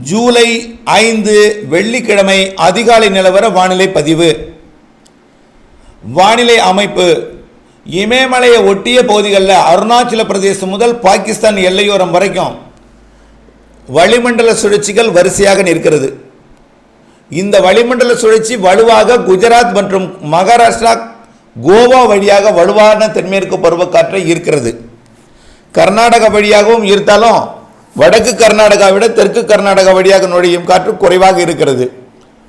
ஜூலை ஐந்து வெள்ளிக்கிழமை அதிகாலை நிலவர வானிலை பதிவு. வானிலை அமைப்பு. இமயமலையை ஒட்டிய பகுதிகளில் அருணாச்சல பிரதேசம் முதல் பாகிஸ்தான் எல்லையோரம் வரைக்கும் வளிமண்டல சுழற்சிகள் வரிசையாக நிற்கிறது. இந்த வளிமண்டல சுழற்சி வலுவாக குஜராத் மற்றும் மகாராஷ்டிரா கோவா வழியாக வலுவான தென்மேற்கு பருவக்காற்றை ஈர்க்கிறது. கர்நாடகா வழியாகவும் ஈர்த்தாலும் வடக்கு கர்நாடகா விட தெற்கு கர்நாடகா வழியாக நுழையும் காற்று குறைவாக இருக்கிறது.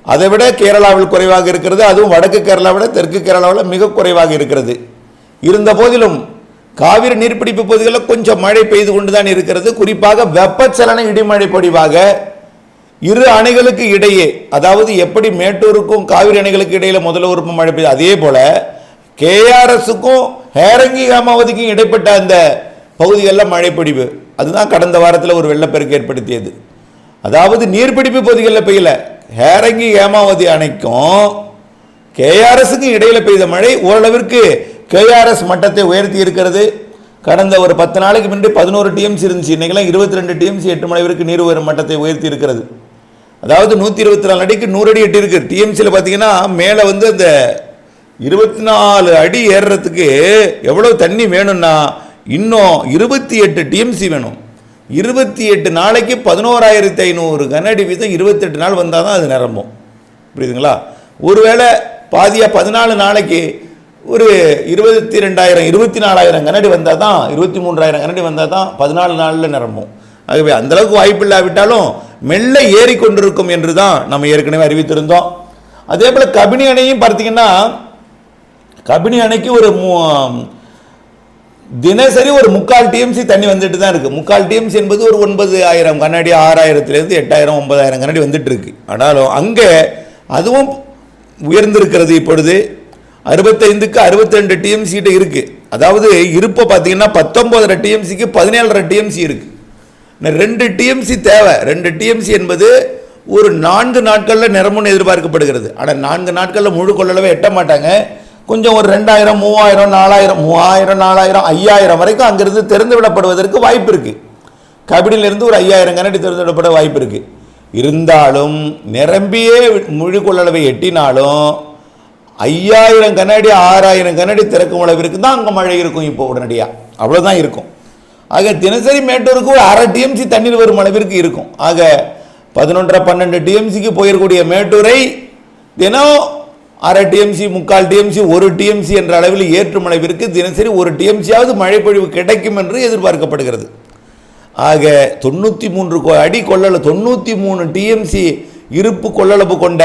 அதை விட கேரளாவில் குறைவாக இருக்கிறது. அதுவும் வடக்கு கேரளா விட தெற்கு கேரளாவில் மிக குறைவாக இருக்கிறது. இருந்த போதிலும் காவிரி நீர்பிடிப்பு பகுதிகளில் கொஞ்சம் மழை பெய்து கொண்டு தான் இருக்கிறது. குறிப்பாக வெப்பச்சலன இடிமழை பொடிவாக இரு அணைகளுக்கு இடையே அதாவது எப்படி மேட்டூருக்கும் காவிரி அணைகளுக்கு இடையில் முதல்ல ஒரு மழை பெய்யுது அதே போல கேஆர்எஸுக்கும் ஹேரங்கி காமாவதிக்கும் இடைப்பட்ட அந்த பகுதிகளில் மழை அதுதான் கடந்த வாரத்தில் ஒரு வெள்ளப்பெருக்கு ஏற்படுத்தியது. அதாவது நீர்பிடிப்பு பகுதிகளில் பெய்யல. ஹேரங்கி ஏமாவதி அணைக்கும் கேஆர்எஸுக்கும் இடையில் பெய்த மழை ஓரளவிற்கு கேஆர்எஸ் மட்டத்தை உயர்த்தி இருக்கிறது. கடந்த ஒரு பத்து நாளைக்கு முன்னாடி பதினோரு டிஎம்சி இருந்துச்சு. இன்றைக்கெல்லாம் இருபத்தி ரெண்டு டிஎம்சி எட்டு மலைவிற்கு நீர் உயரும் மட்டத்தை உயர்த்தி இருக்கிறது. அதாவது நூற்றி இருபத்தி நாலு அடிக்கு நூறு அடி எட்டி இருக்குது டிஎம்சியில் பார்த்தீங்கன்னா மேலே வந்து அந்த இருபத்தி நாலு அடி ஏறுறதுக்கு எவ்வளோ தண்ணி வேணும்னா இன்னும் இருபத்தி எட்டு டிஎம்சி வேணும். இருபத்தி எட்டு நாளைக்கு பதினோராயிரத்தி ஐநூறு கனஅடி வீதம் இருபத்தெட்டு நாள் வந்தால் தான் அது நிரம்பும். புரியுதுங்களா? ஒருவேளை பாதியாக பதினாலு நாளைக்கு ஒரு இருபத்தி ரெண்டாயிரம் இருபத்தி நாலாயிரம் கனடி வந்தால் தான் இருபத்தி மூன்றாயிரம் கனடி வந்தால் தான் பதினாலு நாளில் நிரம்பும். ஆகவே அந்தளவுக்கு வாய்ப்பு இல்லாவிட்டாலும் மெல்ல ஏறிக்கொண்டிருக்கும் என்று தான் நம்ம ஏற்கனவே அறிவித்திருந்தோம். அதே போல் கபினி அணையும் பார்த்தீங்கன்னா கபினி அணைக்கு ஒரு மூ- தினசரி ஒரு முக்கால் டிஎம்சி தண்ணி வந்துட்டு தான் இருக்கு. முக்கால் டிஎம்சி என்பது ஒரு ஒன்பது ஆயிரம் கண்ணாடி ஆறாயிரத்துலேருந்து எட்டாயிரம் ஒன்பதாயிரம் கண்ணாடி வந்துட்டு இருக்கு. ஆனாலும் அங்கே அதுவும் உயர்ந்திருக்கிறது இப்பொழுது. அறுபத்தைந்துக்கு அறுபத்தி ரெண்டு டிஎம்சி இருக்கு. அதாவது இருப்பை பார்த்தீங்கன்னா பத்தொன்பதரை டிஎம்சிக்கு பதினேழரை டிஎம்சி இருக்கு. ரெண்டு டிஎம்சி தேவை. ரெண்டு டிஎம்சி என்பது ஒரு நான்கு நாட்களில் நிரம்புன்னு எதிர்பார்க்கப்படுகிறது. ஆனால் நான்கு நாட்களில் முழு கொள்ளளவை எட்ட மாட்டாங்க. கொஞ்சம் ஒரு ரெண்டாயிரம் மூவாயிரம் நாலாயிரம் மூவாயிரம் நாலாயிரம் ஐயாயிரம் வரைக்கும் அங்கேருந்து திறந்து விடப்படுவதற்கு வாய்ப்பு இருக்குது கபிடிலிருந்து ஒரு ஐயாயிரம் கண்ணாடி திறந்து விடப்பட வாய்ப்பு இருக்குது இருந்தாலும் நிரம்பியே முழு கொள்ளளவை எட்டினாலும் ஐயாயிரம் கண்ணாடி ஆறாயிரம் கண்ணாடி திறக்கும் அளவிற்கு தான் அங்கே மழை இருக்கும் இப்போ உடனடியாக அவ்வளோதான் இருக்கும். ஆக தினசரி மேட்டூருக்கு ஒரு அரை டிஎம்சி தண்ணீர் வரும் அளவிற்கு இருக்கும். ஆக பதினொன்றரை பன்னெண்டு டிஎம்சிக்கு போயிருக்கூடிய மேட்டூரை தினம் அரை டிஎம்சி முக்கால் டிஎம்சி ஒரு டிஎம்சி என்ற அளவில் ஏற்றுமளவிற்கு தினசரி ஒரு டிஎம்சியாவது மழை பொழிவு கிடைக்கும் என்று எதிர்பார்க்கப்படுகிறது. ஆக தொண்ணூற்றி மூன்று அடி கொள்ளளவு தொண்ணூற்றி மூணு டிஎம்சி இருப்பு கொள்ளளவு கொண்ட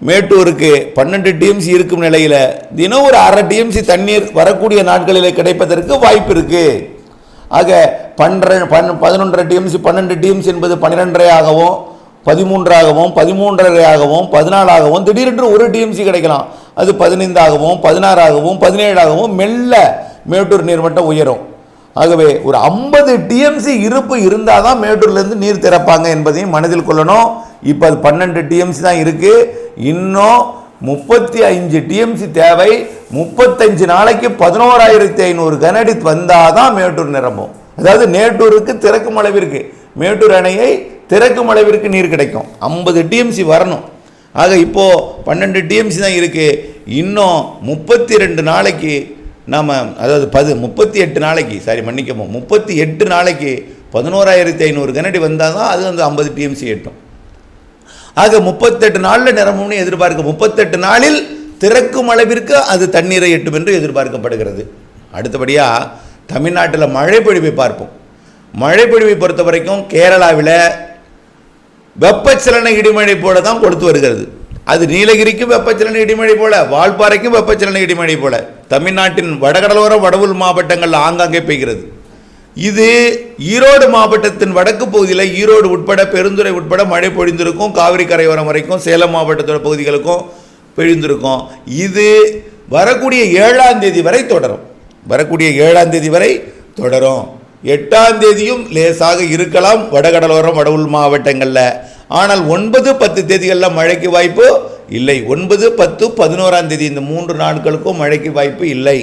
மேட்டூருக்கு பன்னெண்டு டிஎம்சி இருக்கும் நிலையில் தினம் ஒரு அரை டிஎம்சி தண்ணீர் வரக்கூடிய நாட்களில் கிடைப்பதற்கு வாய்ப்பு இருக்குது ஆக பன்னிர பன் பதினொன்றரை டிஎம்சி பன்னெண்டு டிஎம்சி என்பது பன்னிரெண்டரை ஆகவும் பதிமூன்றாகவும் பதிமூன்றரையாகவும் பதினாலாகவும் திடீரென்று ஒரு டிஎம்சி கிடைக்கலாம். அது பதினைந்தாகவும் பதினாறாகவும் பதினேழாகவும் மெல்ல மேட்டூர் நீர்மட்டம் உயரும். ஆகவே ஒரு ஐம்பது டிஎம்சி இருப்பு இருந்தால் தான் மேட்டூர்லேருந்து நீர் திறப்பாங்க என்பதையும் மனதில் கொள்ளணும். இப்போ அது பன்னெண்டு டிஎம்சி தான் இருக்குது இன்னும் முப்பத்தி அஞ்சு டிஎம்சி தேவை. முப்பத்தஞ்சு நாளைக்கு பதினோராயிரத்தி ஐநூறு கனடி வந்தால் தான் மேட்டூர் நிரம்பும். அதாவது மேட்டூருக்கு திறக்கும் அளவிற்கு மேட்டூர் அணையை திறக்கும் அளவிற்கு நீர் கிடைக்கும். ஐம்பது டிஎம்சி வரணும். ஆக இப்போது பன்னெண்டு டிஎம்சி தான் இருக்குது இன்னும் முப்பத்தி ரெண்டு நாளைக்கு நாம் அதாவது பது முப்பத்தி எட்டு நாளைக்கு சாரி மன்னிக்கவும் முப்பத்தி எட்டு நாளைக்கு பதினோராயிரத்தி ஐநூறு கனடி வந்தால் தான் அது வந்து ஐம்பது டிஎம்சி எட்டும். ஆக முப்பத்தெட்டு நாளில் நிரம்பும்னு எதிர்பார்க்க முப்பத்தெட்டு நாளில் திறக்கும் அளவிற்கு அது தண்ணீரை எட்டும் என்று எதிர்பார்க்கப்படுகிறது. அடுத்தபடியாக தமிழ்நாட்டில் மழை பொழிவை பார்ப்போம். மழை பொழிவை பொறுத்த வரைக்கும் கேரளாவில் வெப்பச்சலன இடிமழை போல தான் கொடுத்து வருகிறது. அது நீலகிரிக்கும் வெப்பச்சலன இடிமழை போல வால்பாறைக்கும் வெப்பச்சலன இடிமழை போல தமிழ்நாட்டின் வடகடலோர வடவுள் மாவட்டங்கள் ஆங்காங்கே பெய்கிறது. இது ஈரோடு மாவட்டத்தின் வடக்கு பகுதியில் ஈரோடு உட்பட பெருந்துறை உட்பட மழை பொழிந்திருக்கும் காவிரி கரையோரம் வரைக்கும் சேலம் மாவட்டத்தோட பகுதிகளுக்கும் பொழிந்திருக்கும். இது வரக்கூடிய ஏழாம் தேதி வரை தொடரும். வரக்கூடிய ஏழாம் தேதி வரை தொடரும். எட்டாம் தேதியும் லேசாக இருக்கலாம். வடகடலோரம் வட மாவட்டங்களில். ஆனால் ஒன்பது பத்து தேதிகளில் மழைக்கு வாய்ப்பு இல்லை. ஒன்பது பத்து பதினோராம் தேதி இந்த மூன்று நாட்களுக்கும் மழைக்கு வாய்ப்பு இல்லை.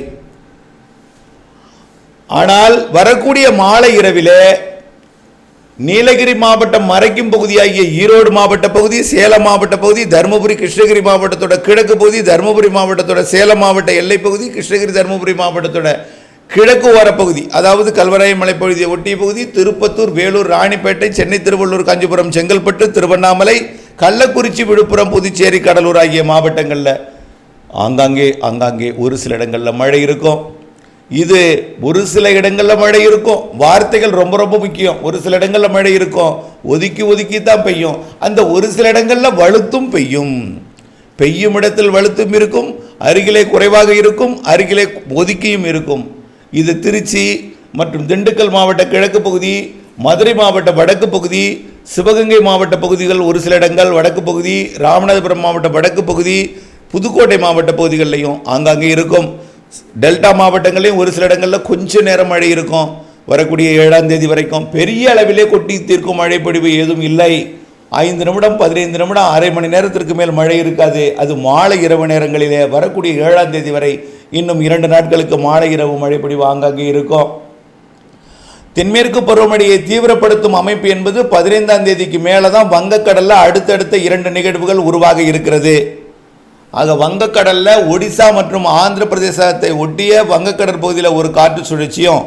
ஆனால் வரக்கூடிய மாலை இரவிலே நீலகிரி மாவட்டம் மறைக்கும் பகுதியாகிய ஈரோடு மாவட்ட பகுதி சேலம் மாவட்ட பகுதி தருமபுரி கிருஷ்ணகிரி மாவட்டத்தோட கிழக்கு பகுதி தருமபுரி மாவட்டத்தோட சேலம் மாவட்ட எல்லைப்பகுதி கிருஷ்ணகிரி தருமபுரி மாவட்டத்தோட கிழக்கு ஓர பகுதி அதாவது கல்வராய மலைப்பகுதியை ஒட்டிய பகுதி திருப்பத்தூர் வேலூர் ராணிப்பேட்டை சென்னை திருவள்ளூர் காஞ்சிபுரம் செங்கல்பட்டு திருவண்ணாமலை கள்ளக்குறிச்சி விழுப்புரம் புதுச்சேரி கடலூர் ஆகிய மாவட்டங்களில் ஆங்காங்கே ஆங்காங்கே ஒரு சில இடங்களில் மழை இருக்கும். இது ஒரு சில இடங்களில் மழை இருக்கும். வார்த்தைகள் ரொம்ப ரொம்ப முக்கியம். ஒரு சில இடங்களில் மழை இருக்கும். ஒதுக்கி ஒதுக்கி தான் பெய்யும். அந்த ஒரு சில இடங்களில் வலுத்தும் பெய்யும். பெய்யும் இடத்தில் வலுத்தும் இருக்கும். அருகிலே குறைவாக இருக்கும். அருகிலே ஒதுக்கியும் இருக்கும். இது திருச்சி மற்றும் திண்டுக்கல் மாவட்ட கிழக்கு பகுதி மதுரை மாவட்ட வடக்கு பகுதி சிவகங்கை மாவட்ட பகுதிகள் ஒரு சில இடங்கள் வடக்கு பகுதி ராமநாதபுரம் மாவட்ட வடக்கு பகுதி புதுக்கோட்டை மாவட்ட பகுதிகளிலையும் ஆங்காங்கே இருக்கும். டெல்டா மாவட்டங்களையும் ஒரு சில இடங்களில் கொஞ்சம் நேரம் மழை இருக்கும். வரக்கூடிய ஏழாம் தேதி வரைக்கும் பெரிய அளவிலே கொட்டி தீர்க்கும் மழை பொழிவு ஏதும் இல்லை. ஐந்து நிமிடம் பதினைந்து நிமிடம் அரை மணி நேரத்திற்கு மேல் மழை இருக்காது. அது மாலை இரவு நேரங்களிலே வரக்கூடிய ஏழாம் தேதி வரை இன்னும் இரண்டு நாட்களுக்கு மாலை இரவு மழை பொழிவு ஆங்காங்கே இருக்கும். தென்மேற்கு பருவமழையை தீவிரப்படுத்தும் அமைப்பு என்பது பதினைந்தாம் தேதிக்கு மேலே தான் வங்கக்கடலில் அடுத்தடுத்த இரண்டு நிகழ்வுகள் உருவாக இருக்கிறது. ஆக வங்கக்கடலில் ஒடிசா மற்றும் ஆந்திர பிரதேசத்தை ஒட்டிய வங்கக்கடல் பகுதியில் ஒரு காற்று சுழற்சியும்.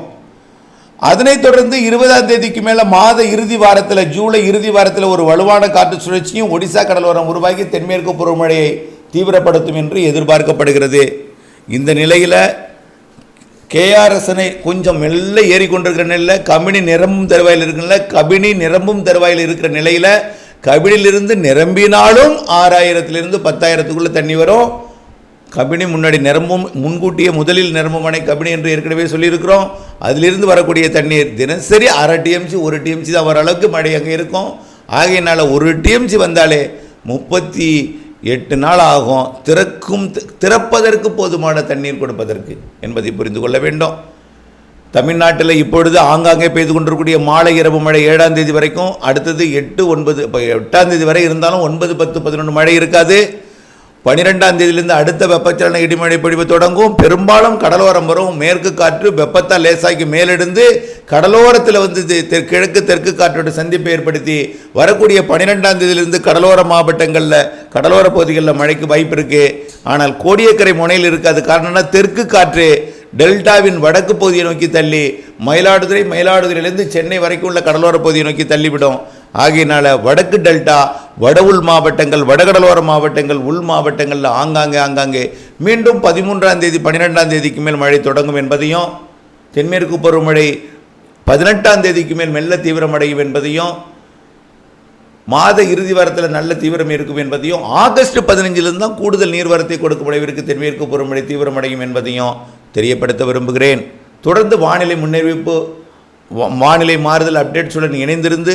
அதனைத் தொடர்ந்து இருபதாம் தேதிக்கு மேலே மாத இறுதி வாரத்தில் ஜூலை இறுதி வாரத்தில் ஒரு வலுவான காற்று சுழற்சியும் ஒடிசா கடலோரம் உருவாகி தென்மேற்கு பருவமழையை தீவிரப்படுத்தும் என்று எதிர்பார்க்கப்படுகிறது. இந்த நிலையில் கேஆர்எஸ்னை கொஞ்சம் மெல்ல ஏறிக்கொண்டிருக்கிற நிலையில் கபினி நிரம்பும் தருவாயில் இருக்கிற கபினி நிரம்பும் தருவாயில் இருக்கிற நிலையில் கபினிலிருந்து நிரம்பினாலும் ஆறாயிரத்திலிருந்து பத்தாயிரத்துக்குள்ளே தண்ணி வரும். கபினி முன்னாடி நிரம்பும் முன்கூட்டியே முதலில் நிரம்பும் அணை கபினி என்று ஏற்கனவே சொல்லியிருக்கிறோம். அதிலிருந்து வரக்கூடிய தண்ணீர் தினசரி அரை டிஎம்சி ஒரு டிஎம்சி தான் வர அளவுக்கு மழை அங்கே இருக்கும். ஆகையினால் ஒரு டிஎம்சி வந்தாலே முப்பத்தி எட்டு நாள் ஆகும். திறக்கும் திறப்பதற்கு போதுமான தண்ணீர் கொடுப்பதற்கு என்பதை புரிந்து கொள்ள வேண்டும். தமிழ்நாட்டில் இப்பொழுது ஆங்காங்கே பெய்து கொண்டிருக்கக்கூடிய மாலை இரவு மழை ஏழாம் தேதி வரைக்கும் அடுத்தது எட்டு ஒன்பது இப்போ எட்டாம் தேதி வரை இருந்தாலும் ஒன்பது பத்து பதினொன்று மழை இருக்காது. பனிரெண்டாம் தேதியிலிருந்து அடுத்த வெப்பச்சலன இடிமழை பொழிவு தொடங்கும். பெரும்பாலும் கடலோரம் வரும். மேற்கு காற்று வெப்பத்தால் லேசாக்கி மேலெடுந்து கடலோரத்தில் வந்து கிழக்கு தெற்கு காற்றோட சந்திப்பை ஏற்படுத்தி வரக்கூடிய பனிரெண்டாம் தேதியிலிருந்து கடலோர மாவட்டங்களில் கடலோர பகுதிகளில் மழைக்கு வாய்ப்பு இருக்கு. ஆனால் கோடியக்கரை முனையில் இருக்காது. காரணம்னா தெற்கு காற்று டெல்டாவின் வடக்கு பகுதியை நோக்கி தள்ளி மயிலாடுதுறை மயிலாடுதுறையிலிருந்து சென்னை வரைக்கும் உள்ள கடலோர பகுதியை நோக்கி தள்ளிவிடும். ஆகையினால வடக்கு டெல்டா வட உள் மாவட்டங்கள் வடகடலோர மாவட்டங்கள் உள் மாவட்டங்களில் ஆங்காங்கே ஆங்காங்கே மீண்டும் பதிமூன்றாம் தேதி பன்னிரெண்டாம் தேதிக்கு மேல் மழை தொடங்கும் என்பதையும் தென்மேற்கு பருவமழை பதினெட்டாம் தேதிக்கு மேல் மெல்ல தீவிரமடையும் என்பதையும் மாத இறுதி வாரத்தில் நல்ல தீவிரம் இருக்கும் என்பதையும் ஆகஸ்ட் பதினஞ்சிலிருந்து தான் கூடுதல் நீர்வரத்தை கொடுக்கும் விளைவிற்கு தென்மேற்கு பருவமழை தீவிரமடையும் என்பதையும் தெரியப்படுத்த விரும்புகிறேன். தொடர்ந்து வானிலை முன்னறிவிப்பு வானிலை மாறுதல் அப்டேட்ஸுடன் இணைந்திருந்து